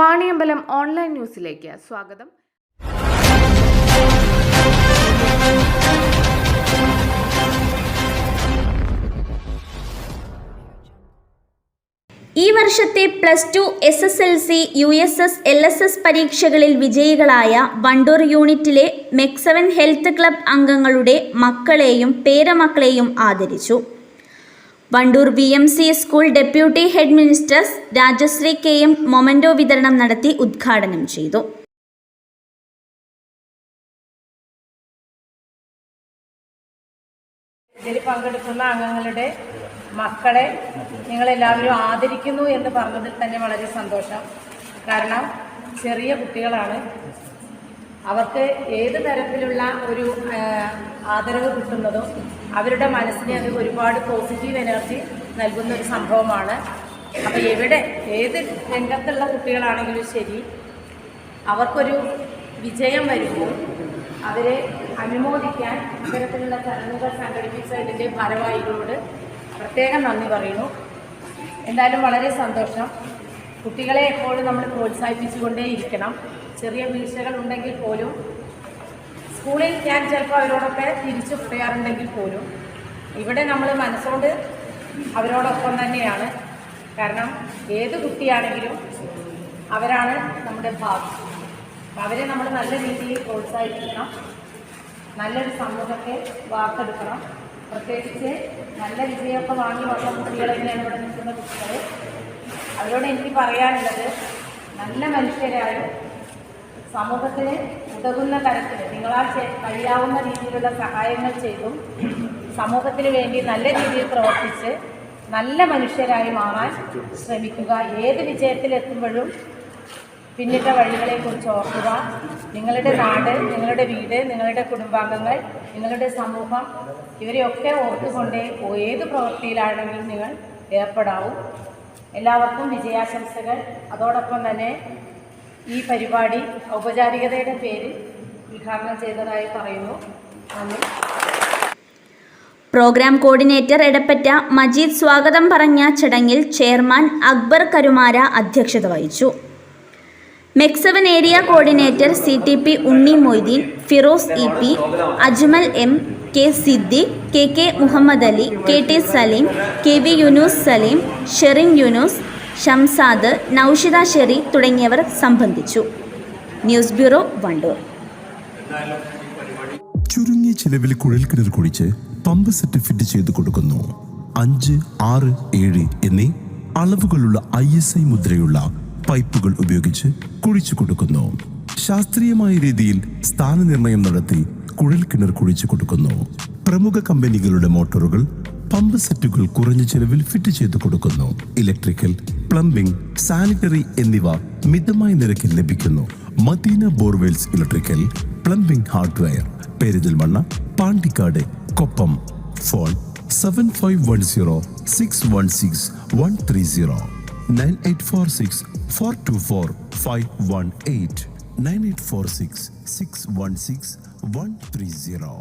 Vaniyambalam online ന്യൂസിലേക്ക് സ്വാഗതം. ഈ വർഷത്തെ plus two S S L C U S S L S S പരീക്ഷകളിൽ വിജയികളായ വണ്ടൂർ യൂണിറ്റിലെ മെക്സവൻ ഹെൽത്ത് ക്ലബ് അംഗങ്ങളുടെ മക്കളെയും പേരമക്കളെയും ആദരിച്ചു. Wandoor V M C school deputy head ministers Rajasree K M memento വിതരണം നടത്തി ഉദ്ഘാടനം ചെയ്തു. ഇതിൽ പങ്കെടുക്കുന്ന അംഗങ്ങളുടെ മക്കളെ നിങ്ങളെല്ലാവരും ആദരിക്കുന്നു എന്ന് പറഞ്ഞതിൽ തന്നെ വളരെ സന്തോഷം. കാരണം ചെറിയ കുട്ടികളാണ്. അവർക്ക് ഏത് തരത്തിലുള്ള ഒരു ആദരവ് കിട്ടുന്നതും അവരുടെ മനസ്സിനെ അത് ഒരുപാട് പോസിറ്റീവ് എനർജി നൽകുന്ന ഒരു സംഭവമാണ്. അപ്പോൾ എവിടെ ഏത് രംഗത്തുള്ള കുട്ടികളാണെങ്കിലും ശരി അവർക്കൊരു വിജയം വരുമ്പോൾ അവരെ അനുമോദിക്കാൻ ഇത്തരത്തിലുള്ള ചടങ്ങുകൾ സംഘടിപ്പിച്ചതിന്റെ ഭാരവാഹികളോട് പ്രത്യേകം നന്ദി പറയുന്നു. എന്തായാലും വളരെ സന്തോഷം. കുട്ടികളെ എപ്പോഴും നമ്മൾ പ്രോത്സാഹിപ്പിച്ചുകൊണ്ടേയിരിക്കണം. ചെറിയ വീഴ്ചകൾ ഉണ്ടെങ്കിൽ പോലും സ്കൂളിൽ ഞാൻ ചിലപ്പോൾ അവരോടൊക്കെ തിരിച്ചു പറയാറുണ്ടെങ്കിൽ പോലും ഇവിടെ നമ്മൾ മനസ്സുകൊണ്ട് അവരോടൊപ്പം തന്നെയാണ്. കാരണം ഏത് കുട്ടിയാണെങ്കിലും അവരാണ് നമ്മുടെ ഭാവി. അവരെ നമ്മൾ നല്ല രീതിയിൽ പ്രോത്സാഹിപ്പിക്കണം. നല്ലൊരു സമൂഹത്തെ വാർത്തെടുക്കണം. പ്രത്യേകിച്ച് നല്ല വിജയമൊക്കെ വാങ്ങി വന്ന കുട്ടികളെ തന്നെയാണ് ഇവിടെ നിൽക്കുന്ന കുട്ടികൾ അവരോട് എനിക്ക് പറയാനുള്ളത് നല്ല മനുഷ്യരായും സമൂഹത്തിന് ഉതകുന്ന തരത്തിൽ നിങ്ങളാൽ കഴിയാവുന്ന രീതിയിലുള്ള സഹായങ്ങൾ ചെയ്തും സമൂഹത്തിന് വേണ്ടി നല്ല രീതിയിൽ പ്രവർത്തിച്ച് നല്ല മനുഷ്യരായി മാറാൻ ശ്രമിക്കുക. ഏത് വിജയത്തിലെത്തുമ്പോഴും പിന്നിട്ട വഴികളെക്കുറിച്ച് ഓർക്കുക. നിങ്ങളുടെ നാട് നിങ്ങളുടെ വീട് നിങ്ങളുടെ കുടുംബാംഗങ്ങൾ നിങ്ങളുടെ സമൂഹം ഇവരെയൊക്കെ ഓർത്തുകൊണ്ട് ഏത് പ്രവൃത്തിയിലാണെങ്കിലും നിങ്ങൾ ഏർപ്പെടാവും. എല്ലാവർക്കും വിജയാശംസകൾ. അതോടൊപ്പം തന്നെ ഈ പരിപാടി ഔപചാരികതയുടെ പേര് ഉദ്ഘാടനം ചെയ്തതായി പറയുന്നു. നന്ദി. പ്രോഗ്രാം കോർഡിനേറ്റർ എടപ്പറ്റ മജീദ് സ്വാഗതം പറഞ്ഞ ചടങ്ങിൽ ചെയർമാൻ അക്ബർ കരുമാര അധ്യക്ഷത വഹിച്ചു. Mecseven area coordinator C T P Unni Moideen Firoz E P Ajmal M K Siddique K K Muhammad Ali K T Saleem K V Yunus Saleem Sherin Yunus Shamsad Naushida Sheri തുടങ്ങിയവർ സംബന്ധിച്ചു. News bureau Wandoor. ചുരുങ്ങിയ ചിലവിൽ കുഴൽക്കിണർ കുഴിച്ച് pump set fit ചെയ്ത് കൊടുക്കുന്നു. അഞ്ച് ആറ് ഏഴ് എന്നീ അളവുകളുള്ള ഐ എസ് ഐ മുദ്രയുള്ള പൈപ്പുകൾ ഉപയോഗിച്ച് കുഴിച്ചു കൊടുക്കുന്നു. ശാസ്ത്രീയമായ രീതിയിൽ സ്ഥാനനിർണയം നടത്തി കുഴൽക്കിണർ കുഴിച്ചു കൊടുക്കുന്നു. പ്രമുഖ കമ്പനികളുടെ മോട്ടോറുകൾ പമ്പ് സെറ്റുകൾ കുറഞ്ഞ ചെലവിൽ ഫിറ്റ് ചെയ്ത് കൊടുക്കുന്നു. ഇലക്ട്രിക്കൽ പ്ലംബിംഗ് സാനിറ്ററി എന്നിവ മിതമായ നിരക്കിൽ ലഭിക്കുന്നു. Madina borewells electrical plumbing hardware Perinthalmanna Pandikkad Koppam. Phone seven five one zero six one six one three zero nine eight four six four two four five one eight nine eight four six six one six one three zero